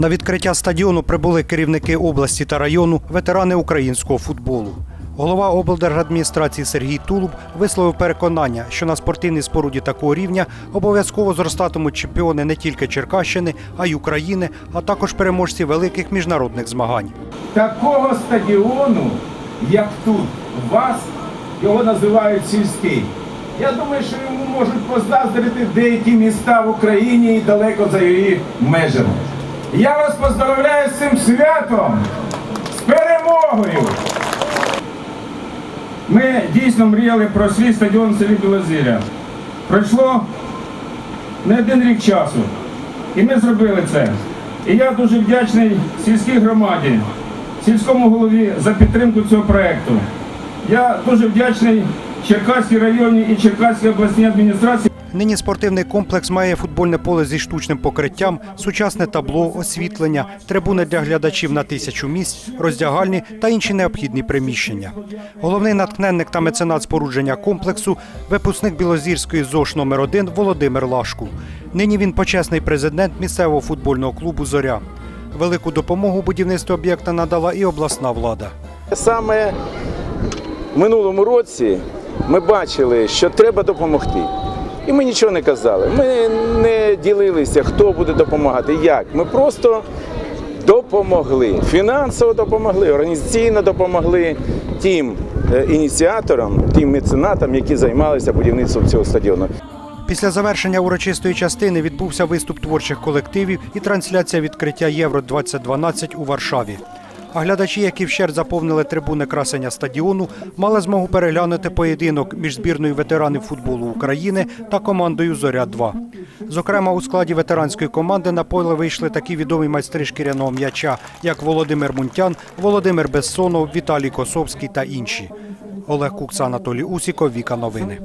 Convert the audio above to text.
На відкриття стадіону прибули керівники області та району, ветерани українського футболу. Голова облдержадміністрації Сергій Тулуб висловив переконання, що на спортивній споруді такого рівня обов'язково зростатимуть чемпіони не тільки Черкащини, а й України, а також переможці великих міжнародних змагань. Такого стадіону, як тут, у вас, його називають сільський. Я думаю, що йому можуть позаздрити деякі міста в Україні і далеко за її межами. Я вас поздравляю з цим святом, з перемогою! Ми дійсно мріяли про свій стадіон в селі Білозір'я. Пройшло не один рік часу. І ми зробили це. І я дуже вдячний сільській громаді, сільському голові за підтримку цього проєкту. Я дуже вдячний Черкаській районній і Черкаській обласній адміністрації. Нині спортивний комплекс має футбольне поле зі штучним покриттям, сучасне табло, освітлення, трибуни для глядачів на тисячу місць, роздягальні та інші необхідні приміщення. Головний натхненник та меценат спорудження комплексу випускник Білозірської ЗОШ номер 1 Володимир Лашку. Нині він почесний президент місцевого футбольного клубу Зоря. Велику допомогу будівництву об'єкта надала і обласна влада. Саме в минулому році ми бачили, що треба допомогти. І ми нічого не казали. Ми не ділилися, хто буде допомагати, як. Ми просто допомогли. Фінансово допомогли, організаційно допомогли тим е, ініціаторам, тим меценатам, які займалися будівництвом цього стадіону. Після завершення урочистої частини відбувся виступ творчих колективів і трансляція відкриття Євро 2012 у Варшаві. А глядачі, які вщерть заповнили трибуни красення стадіону, мали змогу переглянути поєдинок між збірною ветеранів футболу України та командою Зоря 2 Зокрема, у складі ветеранської команди на поле вийшли такі відомі майстри шкіряного м'яча, як Володимир Мунтян, Володимир Безсонов, Віталій Косовський та інші. Олег Кукса, Анатолій Усіков, Віка Новини.